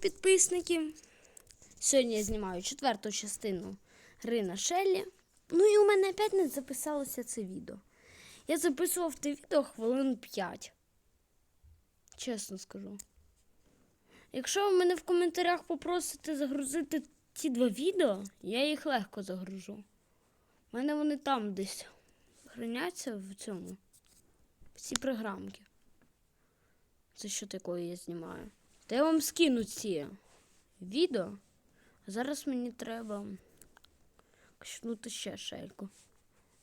підписники. Сьогодні я знімаю четверту частину гри на Шеллі. Ну і у мене опять не записалося це відео. Я записував те відео хвилин 5. Чесно скажу. Якщо ви мене в коментарях попросите загрузити ці два відео, я їх легко загружу. У мене вони там десь храняться в цьому. В цій програмці. Це що такое я знімаю? Та я вам скину ці відео. Зараз мені треба качнути ще шельку.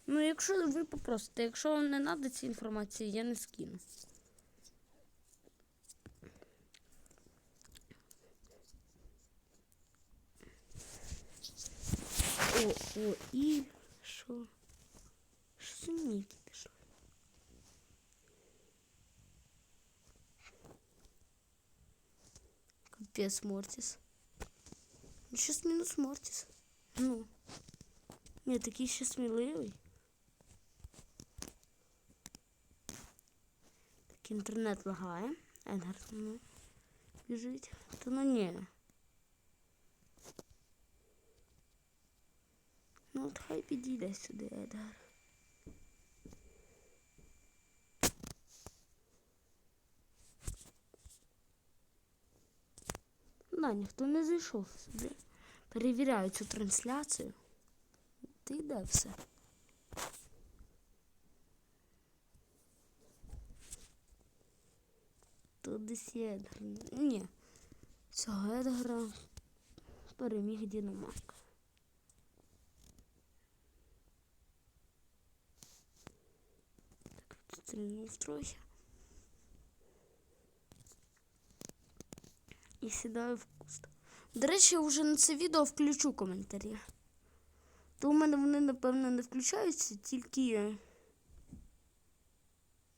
Ну, якщо ви попросите, якщо вам не треба ці інформації, я не скину. О, о, і що? Що ніки пішли? Капец, Мортис. Ну, сейчас минус Мортис. Ну. Ні, такий ще сміливий. Так, інтернет лагає. Едгар, ну, біжить. Та ну ні. Ну от хай підійде сюди, Едгар. Да, ніхто не зайшов сюди. Перевіряю цю трансляцію. Ти йде все. Тут десь є Едгар. Ні. Цього Едгара переміг Дінамайк. Так, підстрільнув трохи. І сідаю в куст. До речі, я вже на це відео включу коментарі. То у мене вони, напевно, не включаються, тільки.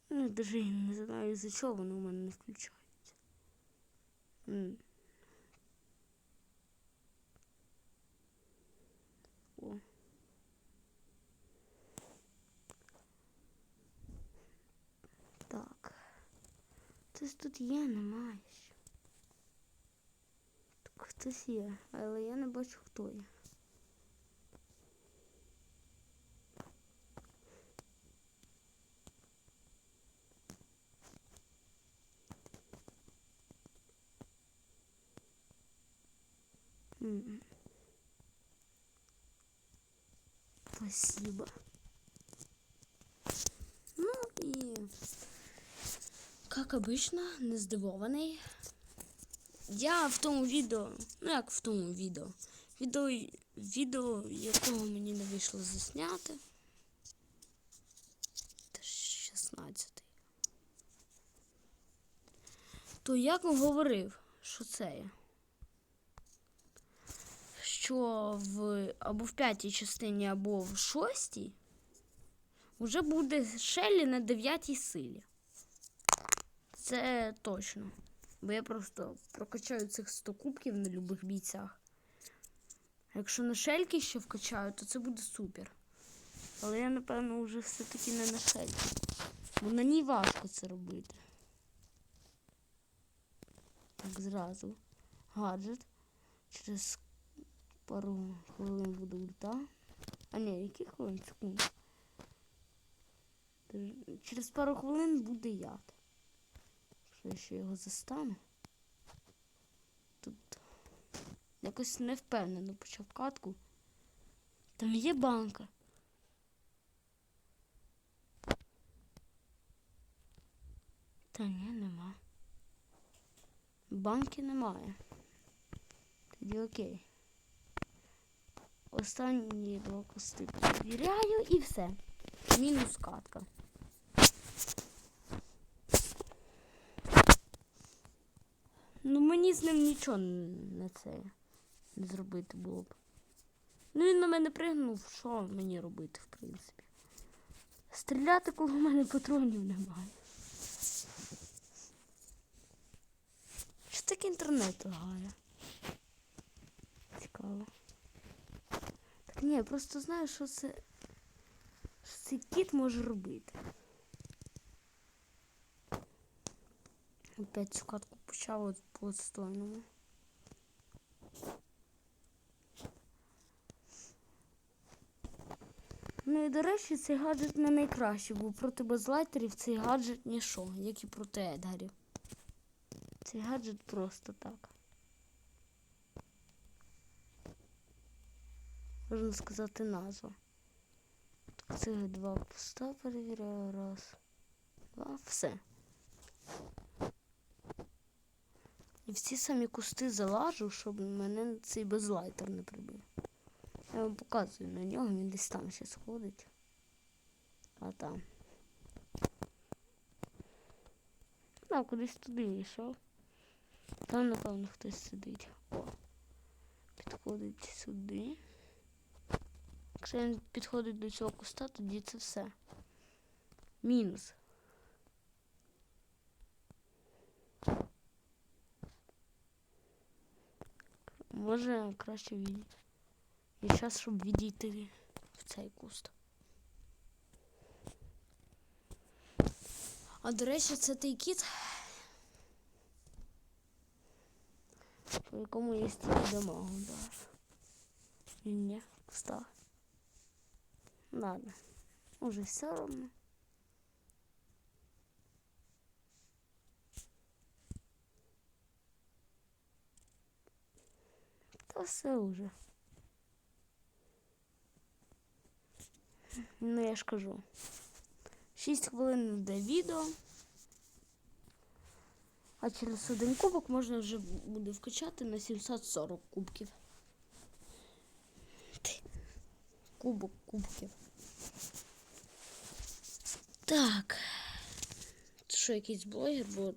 Ну, я не знаю, за чого вони у мене не включаються. О. Так. Хтось тут є, немає. Хтось є, але я не бачу, хто є. Спасибо. Ну и, как обычно, не здивований. Я в тому відео, ну як в тому відео, відео, відео якого мені не вийшло засняти. Це 16. То як говорив, що це є? Що в або в п'ятій частині, або в шостій вже буде Шеллі на дев'ятій силі. Це точно. Бо я просто прокачаю цих 100 кубків на любих бійцях. Якщо на шельки ще вкачаю, то це буде супер. Але я, напевно, вже все-таки не на шельки. Бо на ній важко це робити. Так, зразу. Гаджет. Через пару хвилин буде ульта. А ні, які хвилин? Секунд. Через пару хвилин буде яд. Я ще його застану. Тут якось не впевнено почав катку. Там є банка. Та ні, нема. Банки немає. Тоді окей. Останні два кости перевіряю і все. Мінус катка. Ну мені з ним нічого не це не зробити було б. Ну він на мене пригнув, що мені робити, в принципі. Стріляти, коли в мене патронів немає. Що таке інтернет лагає? Цікаво. Так ні, я просто знаю, що це. Що цей кіт може робити. Опять цю катку почало по стойному. Ну і до речі, цей гаджет не найкращий, бо проти безлайтерів цей гаджет ніщо, як і проти Едгарів. Цей гаджет просто так. Можна сказати назва. Так, це два пуста перевіряю. Раз, два, все. І всі самі кусти залажу, щоб мене цей безлайтер не прибив. Я вам показую на нього, він десь там ще сходить. А там. А, кудись туди йшов. Там, напевно, хтось сидить. О. Підходить сюди. Якщо він підходить до цього куста, тоді це все. Мінус. Може краще відійти. І зараз, щоб відійти в цей куст. А до речі, це той кіт, по якому є стільки дамагу, да. Він не встав. Ладно. Уже все равно. Та все уже. Ну, я ж кажу. 6 хвилин йде відео. А через один кубок можна вже буде вкачати на 740 кубків. Кубок кубків. Так. Це що, якийсь блогер, бо,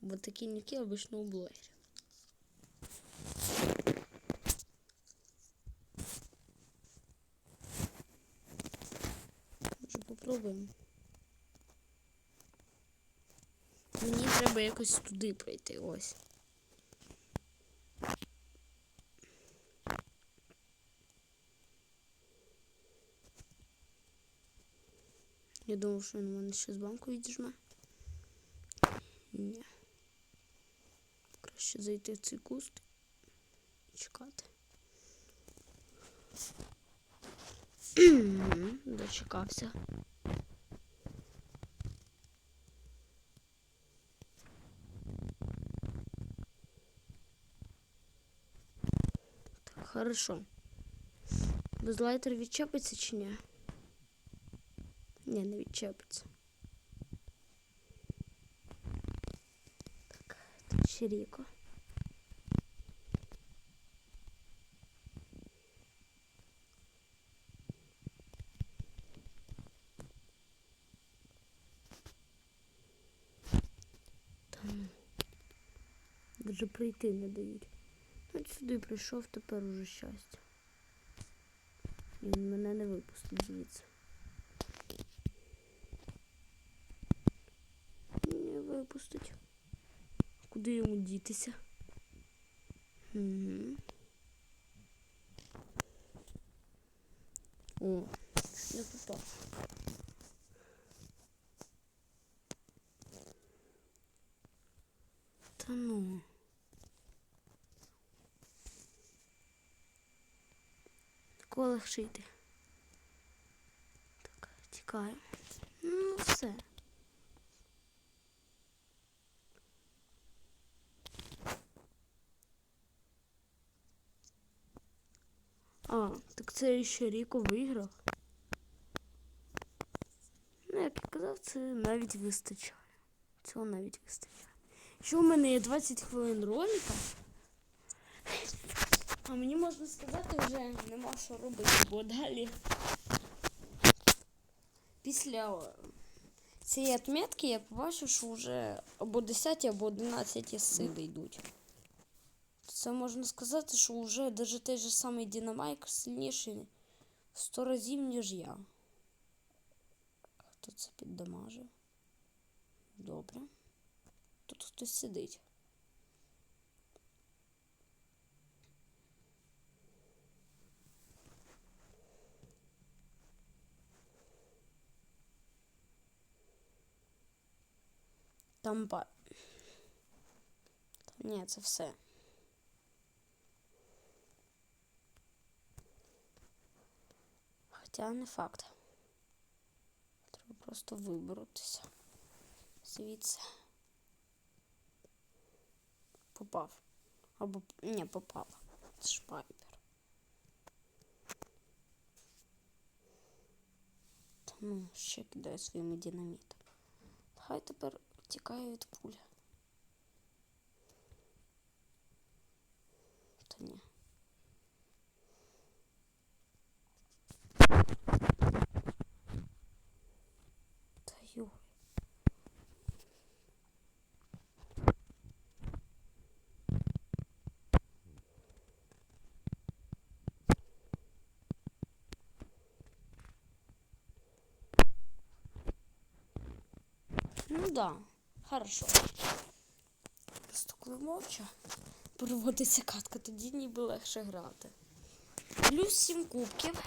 бо такі ніки обично у блогерів. Може попробуємо. Мені треба якось туди пройти, ось. Я думав, що він мене ще з банку відіжме. Ні. Краще зайти в цей куст і чекати. Дочекався. Так, хорошо. Безлайтер відчепиться чи ні? Ні, не відчепиться. Так, тут ще ріко. Там вже прийти не дають. От сюди прийшов, тепер уже щастя. Він мене не випустить звідси. Не випустить. Куди йому дітися? Угу. О, не попав. Та ну. Легше йти. Так, тікаю. Ну, все. А, так це ще Ріко виграв. Ну, як я казав, це навіть вистачає. Цього навіть вистачає. Що в мене є 20 хвилин ролика. А мені можна сказати, вже нема що робити, бо далі після цієї отметки я побачив, що вже або 10, або 11 сили йдуть. Це можна сказати, що вже навіть той же самий Дінамайк сильніший в 100 разів, ніж я. Хто це піддамажив? Добре. Тут хтось сидить. Там ба. Ні, це все. Хоча не факт. Треба просто виборотися. Звідси. Попав. Або ні, попав. Це ж пайпер. Та ну, ще кидає своїми динамітами. Хай тепер тікає від пулі. Та ні. Та йой. Ну да, Хорошо. Просто коли мовча проводиться катка, тоді ніби легше грати. Плюс 7 кубків.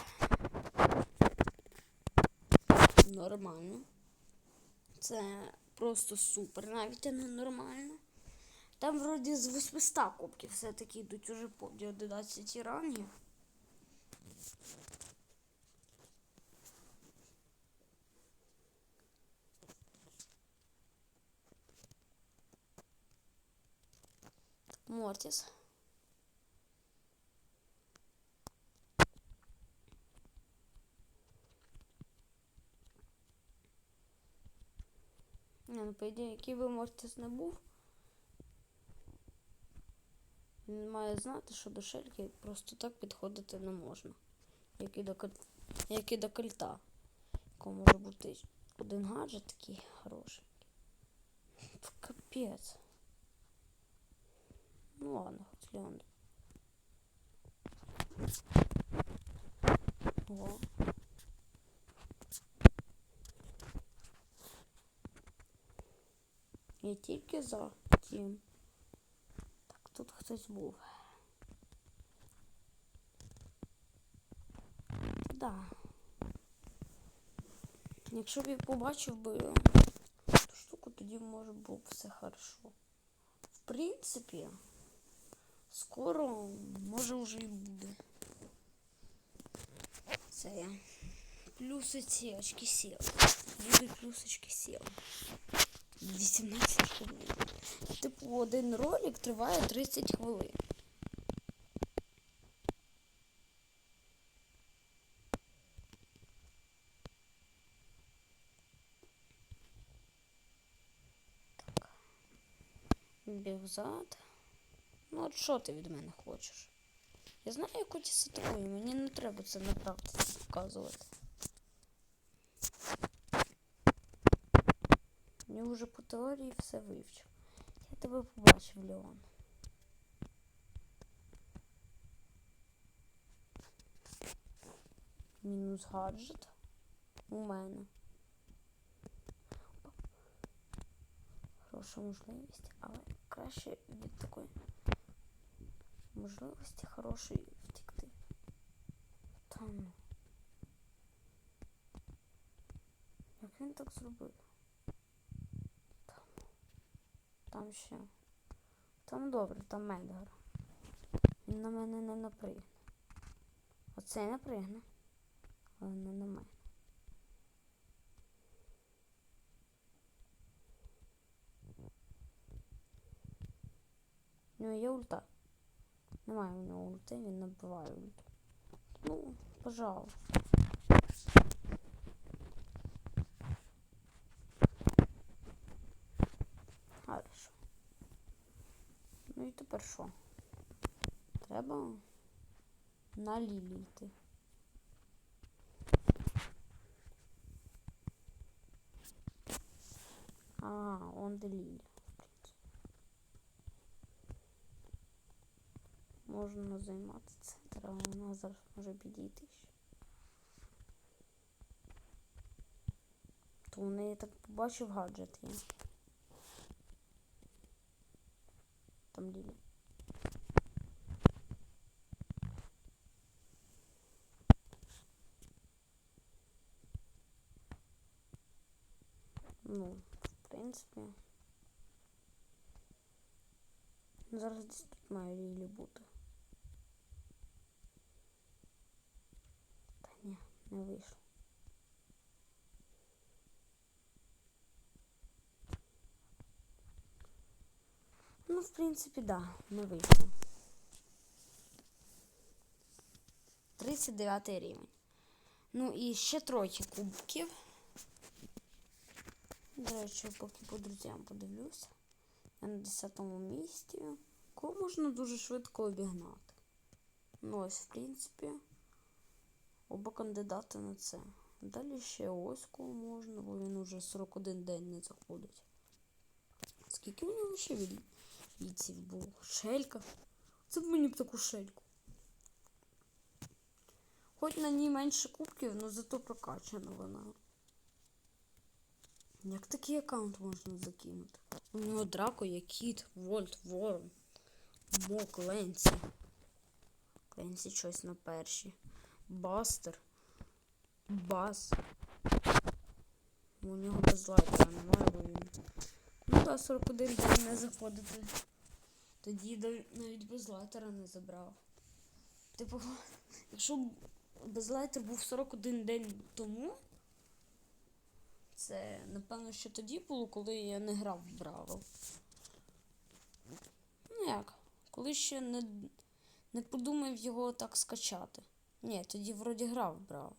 Нормально. Це просто супер, навіть не нормально. Там вроді з 800 кубків все-таки йдуть уже по 11 ранги. Мортис. Не, ну по ідеї, який би Мортис не був. Він має знати, що до шельки просто так підходити не можна. Як і до, як і до кольта. Якого може бути один гаджет такий хороший. Капець. Ну ладно, хоть Леон. О. Я тільки за тім. Так, тут хтось був. Да. Якщо б я побачив би ту штуку, тоді може було б все хорошо. В принципі, скоро може вже і буде. Це я. Плюси ці очки сіл. Будуть плюсочки сіл. 18 хвилин. Типу, один ролик триває 30 хвилин. Так. Бігзад. Ну, от що ти від мене хочеш? Я знаю, яку ті сатрую, мені не треба це на практиці показувати. Я вже по теорії все вивчив. Я тебе побачив, Леон. Мінус гаджет у мене. Хороша можливість, але краще від такої можливості хорошої втекти. Там. Як він так зробив? Там. Там ще. Там добре, там Медгар. Він на мене не напригне. Оцей напригне. Але не на мене. У нього є ульта. Немає у нього ульти, він набиває ульту. Ну, пожалуйста. Хорошо. Ну і тепер що? Треба на лілі йти. А, он де лілі, Можна займати центр, але вона зараз може підійти. То у неї так побачив гаджет є. Там лілі. Ну, в принципі. Зараз десь тут має лілі бути. Та ні, Не вийшло. Ну, в принципі, да, не вийшло. 39 рівень. Ну і ще трохи кубків. До речі, поки по друзям подивлюся. Я на 10 місці. Кого можна дуже швидко обігнати? Ну, ось, в принципі, оба кандидати на це. Далі ще ось кого можна, бо він уже 41 день не заходить. Скільки у нього ще від бійців було? Шелька. Це б мені б таку шельку. Хоч на ній менше кубків, але зато прокачана вона. Як такий аккаунт можна закинути? У нього драко є кіт, Вольт, Ворон, Мок, Ленсі. Ленсі щось на перші. Бастер. Бас. У нього без лайтера немає, бо він. Ну та 41 день не заходити. Тоді навіть без лайтера не забрав. Типу, якщо б безлайтер був 41 день тому, це напевно ще тоді було, коли я не грав в Браво. Ну як? Коли ще не, не подумав його так скачати. Ні, тоді вроді грав в Браво.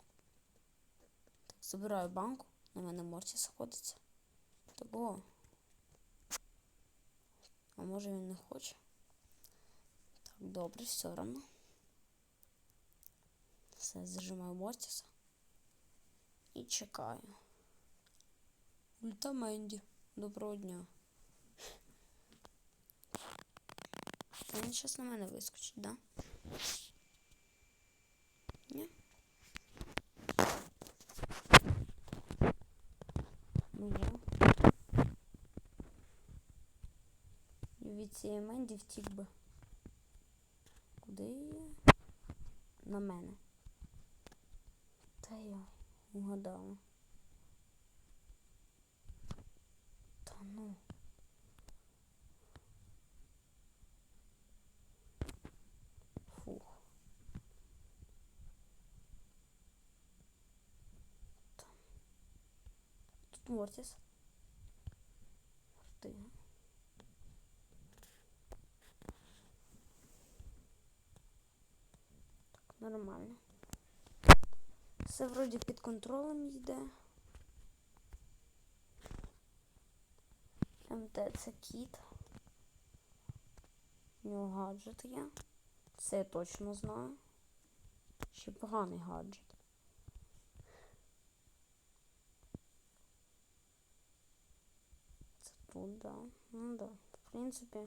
Так, забираю банку, на мене Морті сходиться. Того. А може він не хоче? Так, добре, все одно. Все, зажимаю Мортіса. І чекаю. Ульта Менді. Доброго дня. Він зараз на мене вискочить, да? Ні? Ну я. Від цієї Менді втік би. Куди я? На мене. Та я угадала. Та ну. Фух. Та. Тут Мортіс. Ти. Так, нормально. Все вроді під контролем йде. МТ це кіт. У нього гаджет є. Це я точно знаю. Ще поганий гаджет. Це тут, да. Ну да. В принципі,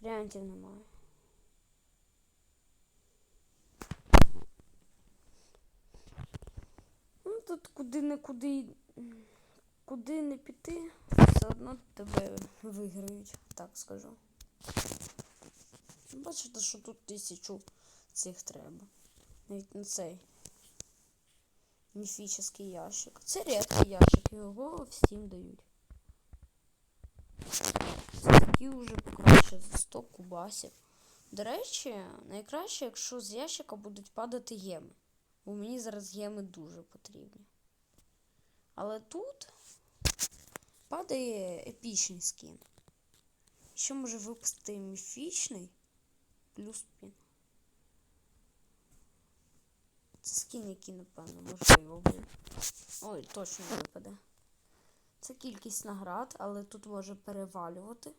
варіантів немає. Ну тут куди не куди. Куди не піти, все одно тебе виграють, так скажу. Бачите, що тут тисячу цих треба. Навіть на цей міфічний ящик. Це рідкий ящик, його в Steam дають. Такі вже покраще за 100 кубасів. До речі, найкраще, якщо з ящика будуть падати геми. Бо мені зараз геми дуже потрібні. Але тут падає епічний скін. Що може випустити міфічний плюс пін. Це скін, який, напевно, можливо буде. Ой, точно випаде. Це кількість наград, але тут може перевалювати.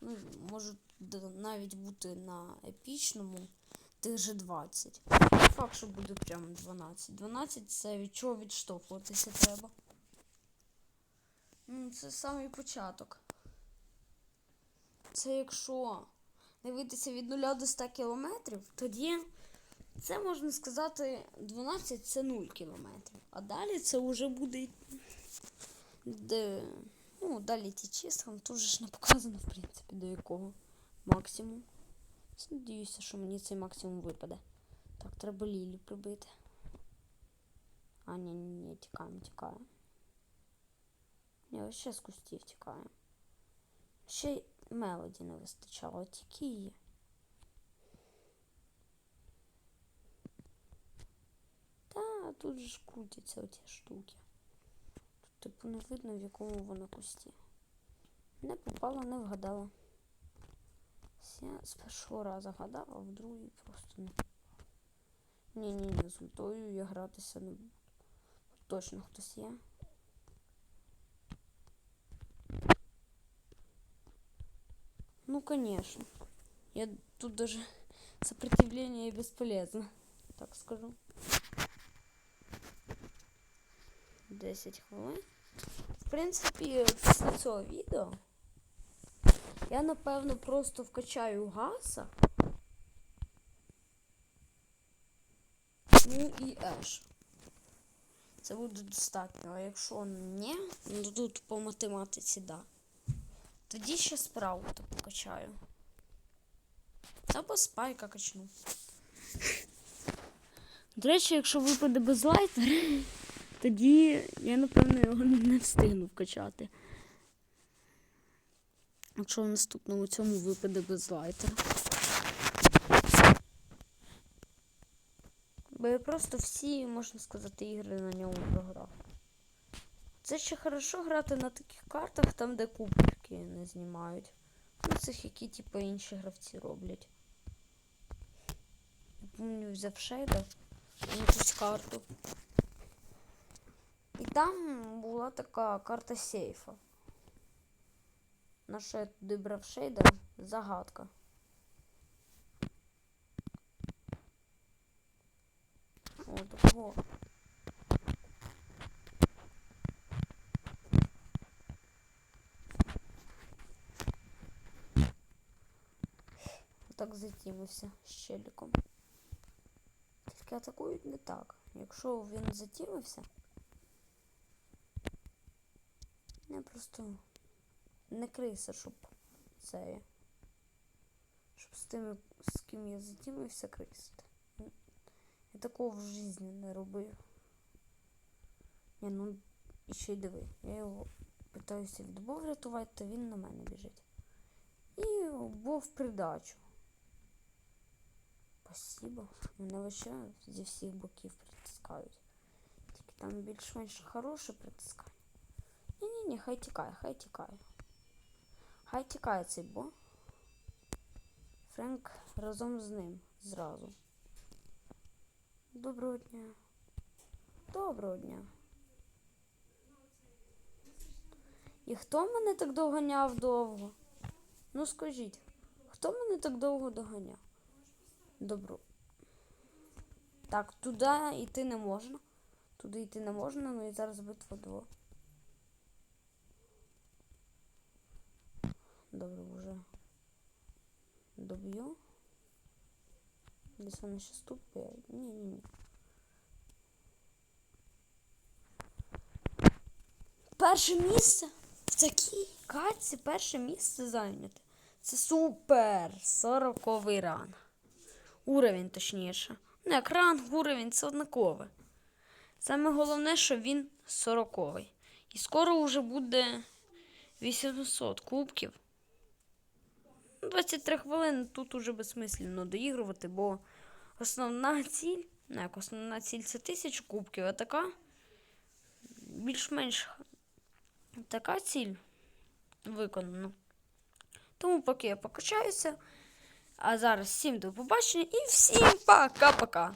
Ну, може навіть бути на епічному тих же 20. Не Факт, що буде прямо 12. 12 це від чого відштовхуватися треба. Ну, це самий початок. Це якщо дивитися від 0 до 100 кілометрів, тоді це можна сказати 12 це 0 кілометрів. А далі це вже буде. Де, ну, далі ті числа, тут же ж не показано, в принципі, до якого максимум. Надіюся, що мені цей максимум випаде. Так, треба Лілі прибити. А, ні, ні, ні, тікаємо, тікаємо. Ні, ось ще з кустів тікаємо. Ще й мелоді не вистачало, тільки є. Та, тут же ж крутяться оті штуки. Типу, не видно, в якому вона кусті. Не попала, не вгадала. Я з першого разу гадав, а в другий просто не. Ні-ні-ні, з ультою я гратися не буду. Точно хтось є. Ну, конечно. Я тут даже сопротивление бесполезно, так скажу. 10 хвилин. Принципі, після цього відео я напевно просто вкачаю гаса. Ну і еш. Це буде достатньо. А якщо ні, ну тут по математиці да. Тоді ще справу то покачаю. Або спайка качну. До речі, якщо випаде безлайтер, тоді я, напевно, його не встигну вкачати. Якщо в наступному цьому випаде безлайтер. Бо я просто всі, можна сказати, ігри на ньому програв. Це ще хорошо грати на таких картах, там, де кубки не знімають. Ну, цих, які, типу, інші гравці роблять. Я помню, взяв шейда якусь карту. Там була така карта сейфа. На що я туди брав шейда? Загадка. О, такого. Так затімився з челіком. Тільки атакують не так. Якщо він затімився, я просто не криса, щоб це. Щоб з тими, з ким я затімився, крисити. Я такого в житті не робив. Ні, ну і ще й диви. Я його питаюся від Бога врятувати, то він на мене біжить. І Бог придачу. Спасибо. Мене вообще зі всіх боків притискають. Тільки там більш-менш хороше притискання. Ні-ні-ні, хай тікає, хай тікає. Хай тікає цей бо. Френк разом з ним зразу. Доброго дня. Доброго дня. І хто мене так доганяв довго? Ну скажіть, хто мене так довго доганяв? Добро. Так, туди йти не можна. Туди йти не можна, ну і зараз битва двох. Добре, вже доб'ю. Десь вони ще ступають. Ні, ні, ні. Перше місце в такій катці перше місце зайняте. Це супер! Сороковий ранг. Уровень, точніше. Ну, як ранг, уровень це однакове. Саме головне, що він сороковий. І скоро вже буде 800 кубків. Ну, 23 хвилини тут уже безсмислено доігрувати, бо основна ціль, ну як основна ціль це 1000 кубків, а така більш-менш така ціль виконана. Тому поки я покачаюся. А зараз всім до побачення і всім пока-пока.